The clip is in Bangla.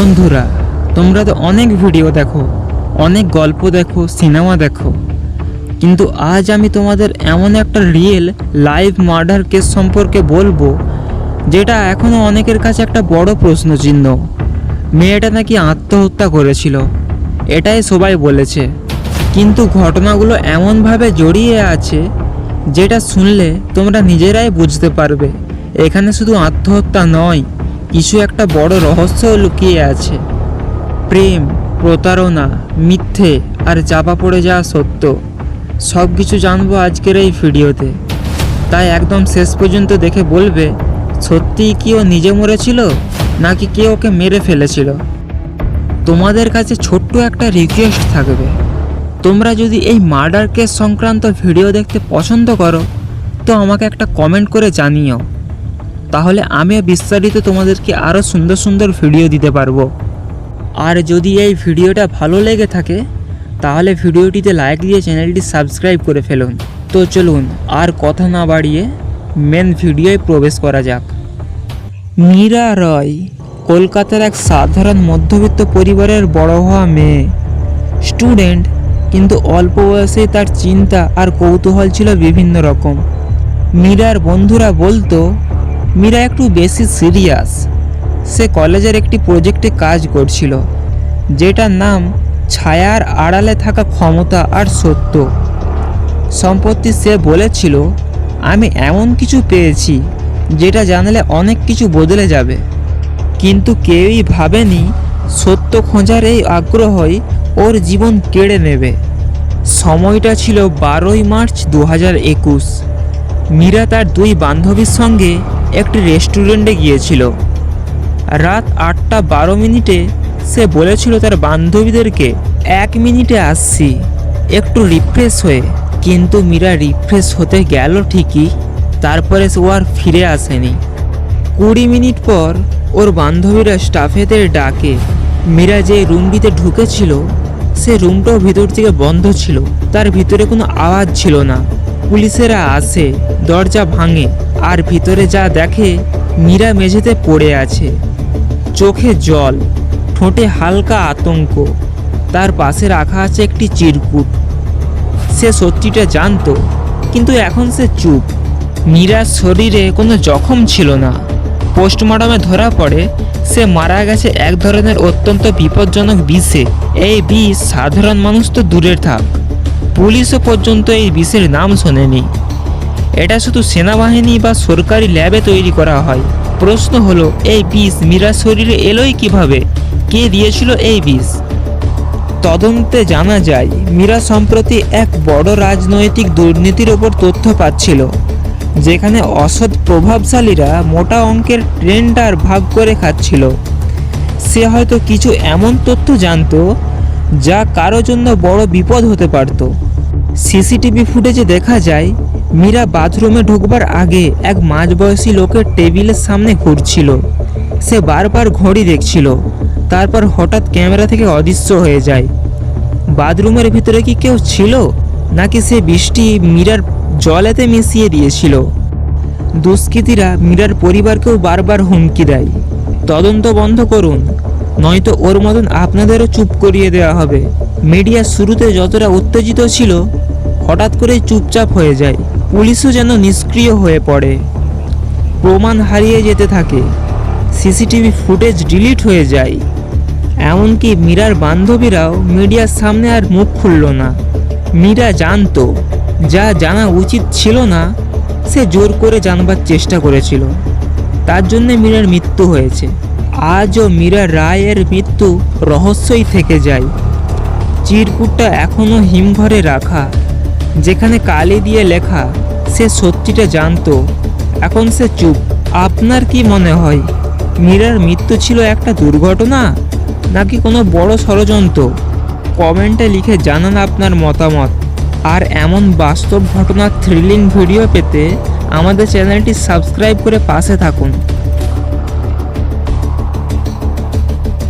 বন্ধুরা, তোমরা তো অনেক ভিডিও দেখো, অনেক গল্প দেখো সিনেমা দেখো। কিন্তু আজ আমি তোমাদের এমন একটা রিয়েল লাইভ মার্ডার কেস সম্পর্কে বলব, যেটা এখনও অনেকের কাছে একটা বড় প্রশ্নচিহ্ন। মেয়েটা নাকি আত্মহত্যা করেছিল, এটাই সবাই বলেছে। কিন্তু ঘটনাগুলো এমনভাবে জড়িয়ে আছে, যেটা শুনলে তোমরা নিজেরাই বুঝতে পারবে, এখানে শুধু আত্মহত্যা নয় কিছু একটা বড় রহস্য লুকিয়ে আছে। প্রেম, প্রতারণা, মিথ্যে আর চাপা পড়ে যাওয়া সত্য। সব কিছু জানব আজকের এই ভিডিওতে। তাই একদম শেষ পর্যন্ত দেখে বলবে, সত্যিই কি ও নিজে মরেছিল, নাকি কে ওকে মেরে ফেলেছিল? তোমাদের কাছে ছোট্ট একটা রিকোয়েস্ট থাকবে। তোমরা যদি এই মার্ডার কেস সংক্রান্ত ভিডিও দেখতে পছন্দ করো, তো আমাকে একটা কমেন্ট করে জানিও। তাহলে আমিও বিস্তারিত তোমাদেরকে আরও সুন্দর সুন্দর ভিডিও দিতে পারব। আর যদি এই ভিডিওটা ভালো লেগে থাকে, তাহলে ভিডিওটিতে লাইক দিয়ে চ্যানেলটি সাবস্ক্রাইব করে ফেলুন। তো চলুন, আর কথা না বাড়িয়ে মেন ভিডিওয় প্রবেশ করা যাক। মীরা রয়, কলকাতার এক সাধারণ মধ্যবিত্ত পরিবারের বড় হওয়া মেয়ে। স্টুডেন্ট কিন্তু অল্প বয়সে তার চিন্তা আর কৌতূহল ছিল বিভিন্ন রকম। মীরার বন্ধুরা বলতো মীরা একটু বেশি সিরিয়াস সে কলেজের একটি প্রজেক্টে কাজ করছিল, যেটার নাম ছায়ার আড়ালে থাকা ক্ষমতা আর সত্য। সম্পত্তি সে বলেছিল, আমি এমন কিছু পেয়েছি, যেটা জানলে অনেক কিছু বদলে যাবে। কিন্তু কেউই ভাবেনি সত্য খোঁজার এই আগ্রহই ওর জীবন কেড়ে নেবে। সময়টা ছিল বারোই মার্চ দু হাজার একুশ। মীরা তার দুই বান্ধবীর সঙ্গে একটি রেস্টুরেন্টে গিয়েছিল। রাত আটটা বারো মিনিটে সে বলেছিল তার বান্ধবীদেরকে, এক মিনিটে আসছি, একটু রিফ্রেশ হয়ে। কিন্তু মীরা রিফ্রেশ হতে গেল ঠিকই, তারপরে সে ও আর ফিরে আসেনি। কুড়ি মিনিট পর ওর বান্ধবীরা স্টাফেদের ডাকে। মীরা যে রুমটিতে ঢুকেছিল, সে রুমটাও ভিতর থেকে বন্ধ ছিল, তার ভিতরে কোনো আওয়াজ ছিল না। পুলিশেরা আসে, দরজা ভাঙে আর ভিতরে যা দেখে মীরা মেঝেতে পড়ে আছে। চোখে জল, ঠোঁটে হালকা আতঙ্ক, তার পাশে রাখা আছে একটি চিরকুট। সে সত্যিটা জানতো, কিন্তু এখন সে চুপ। মীরার শরীরে কোনো জখম ছিল না। পোস্টমর্টমে ধরা পড়ে, সে মারা গেছে এক ধরনের অত্যন্ত বিপজ্জনক বিষে। এই বিষ সাধারণ মানুষ তো দূরের থাক। পুলিশও পর্যন্ত এই বিষের নাম শোনেনি। এটা শুধু সেনাবাহিনী বা সরকারি ল্যাবে তৈরি করা হয়। প্রশ্ন হলো, এই বিষ মীরার শরীরে এলোই কীভাবে? কে দিয়েছিল এই বিষ? তদন্তে জানা যায়, মীরা সম্প্রতি এক বড় রাজনৈতিক দুর্নীতির ওপর তথ্য পাচ্ছিল, যেখানে অসৎ প্রভাবশালীরা মোটা অঙ্কের ট্রেন্ডার ভাগ করে খাচ্ছিল। সে হয়তো কিছু এমন তথ্য জানতো, যা কারও জন্য বড় বিপদ হতে পারত। সিসিটিভি ফুটেজে দেখা যায় মীরা বাথরুমে ঢুকবার আগে এক মাঝবয়সী লোকের টেবিলের সামনে ঘুরছিল। সে বারবার ঘড়ি দেখছিল। তারপর হঠাৎ ক্যামেরা থেকে অদৃশ্য হয়ে যায়। বাথরুমের ভিতরে কি কেউ ছিল? নাকি সে বৃষ্টি মীরার জলেতে মিশিয়ে দিয়েছিল? দুষ্কৃতীরা মীরার পরিবারকেও বারবার হুমকি দেয়। তদন্ত বন্ধ করুন, নয়তো ওর মতন আপনাদেরও চুপ করিয়ে দেওয়া হবে। মিডিয়া শুরুতে যতটা উত্তেজিত ছিল, হঠাৎ করে চুপচাপ হয়ে যায়। পুলিশও যেন নিষ্ক্রিয় হয়ে পড়ে। প্রমাণ হারিয়ে যেতে থাকে। সিসিটিভি ফুটেজ ডিলিট হয়ে যায়। এমনকি মীরার বান্ধবীরাও মিডিয়ার সামনে আর মুখ খুলল না। মীরা জানতো, যা জানা উচিত ছিল না, সে জোর করে জানবার চেষ্টা করেছিল। তার জন্যে মীরার মৃত্যু হয়েছে। আজও মীরা রায়ের মৃত্যু রহস্যই থেকে যায়। চিরকুটটা এখনও হিমঘরে রাখা। যেখানে কালি দিয়ে লেখা, সে সত্যিটা জানতো। এখন সে চুপ। আপনার কি মনে হয়, মীরার মৃত্যু ছিল একটা দুর্ঘটনা, নাকি কোনো বড় ষড়যন্ত্র? কমেন্টে লিখে জানান আপনার মতামত। আর এমন বাস্তব ঘটনার থ্রিলিং ভিডিও পেতে আমাদের চ্যানেলটি সাবস্ক্রাইব করে পাশে থাকুন।